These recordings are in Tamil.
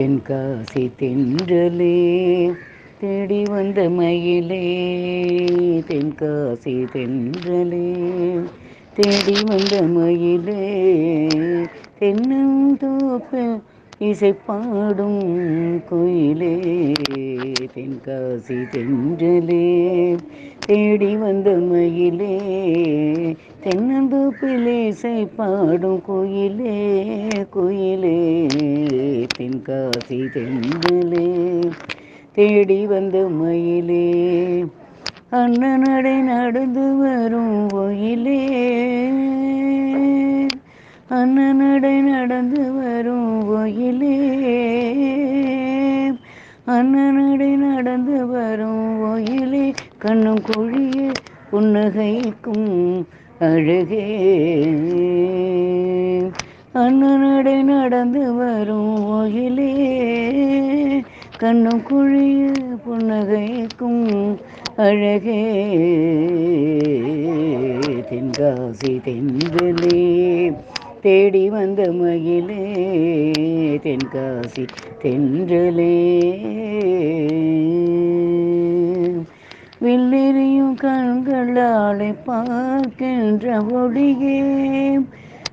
தென்காசி தென்றலே தேடி வந்த மயிலே. தென்காசி தென்றலே தேடி வந்த மயிலே. தென்னந்தோப்பில் இசை பாடும் கோயிலே. தென்காசி தென்றலே தேடி வந்த மயிலே. தென்னந்து இசை பாடும் குயிலே குயிலே தென்காசி தென்றலே தேடி வந்த மயிலே அண்ணனடை நடந்து வரும் கோயிலே அண்ணனடை நடந்து வரும் கோயிலே அண்ணனடை நடந்து வரும் கோயிலே கண்ணும் குழியே புன்னகைக்கும் அழகே. அண்ணனடை நடந்து வரும் கோயிலே கண்ணும் குழிய புன்னகைக்கும் அழகே. தென்காசி தென்றலே தேடி வந்த மகிழே தென்காசி தென்றலே கண்களாலே பார்க்கின்ற ஒளியே.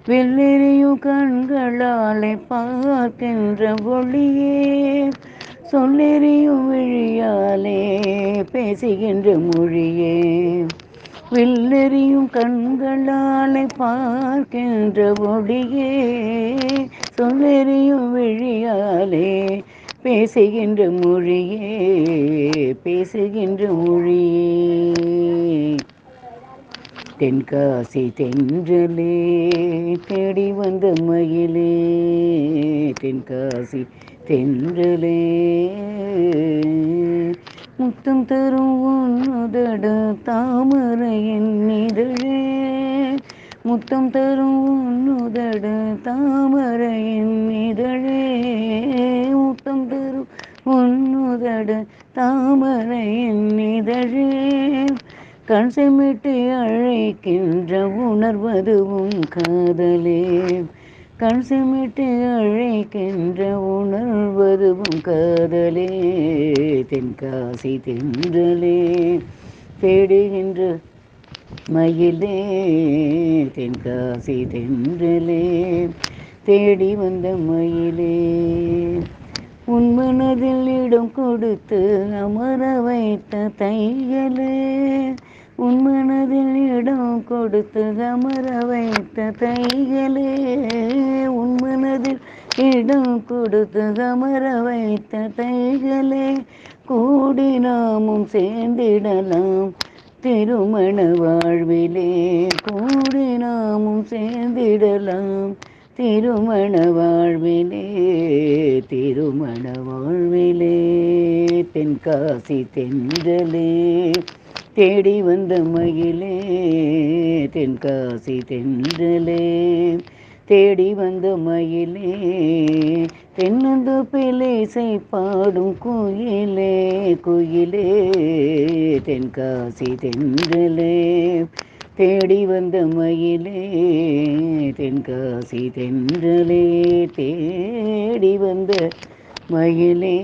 வெள்ளெறியும் கண்களாலே பார்க்கின்ற ஒளியே. சொல்லெறியும் விழியாலே பேசுகின்ற மொழியே. வில்லெறியும் கண்களாலே பார்க்கின்ற ஒளியே. சொல்லெறியும் விழியாலே பேசுகின்ற மொழியே. பேசுகின்ற மொழியே. தென்காசி தென்றலே தேடி வந்த மயிலே தென்காசி தென்றலே முத்தம் தரும் உன்னுதட தாமரை என்னிதழே முத்தம் தரும் உன்னுதட தாமரை என்னிதழே முத்தம் தரும் உன்னுதட தாமரை என்னிதழே கண் செமிட்டு அழைக்கின்ற உணர்வதுவும் காதலே. கண் செமிட்டு அழைக்கின்ற உணர்வதுவும் காதலே. தென்காசி தென்றலே தேடுகின்ற மயிலே. தென்காசி தென்றலே தேடி வந்த மயிலே. உன் மனதில் இடம் கொடுத்து அமர வைத்த தையலே. உன் மனதில் இடம் கொடுத்து அமர வைத்த தைகளே உன் மனதில் இடம் கொடுத்து அமர வைத்த தைகளே கூடி நாமும் சேர்ந்திடலாம் திருமண வாழ்விலே. கூடி நாமும் சேர்ந்திடலாம் திருமண வாழ்விலே திருமண வாழ்விலே தென்காசி தென்றலே. தேடி வந்த மயிலே தென்காசி தென்றலே. தேடி வந்த மயிலே தென்னந்து பிலேசை பாடும் குயிலே குயிலே. தென்காசி தென்றலே. தேடி வந்த மயிலே தென்காசி தென்றலே. தேடி வந்த மயிலே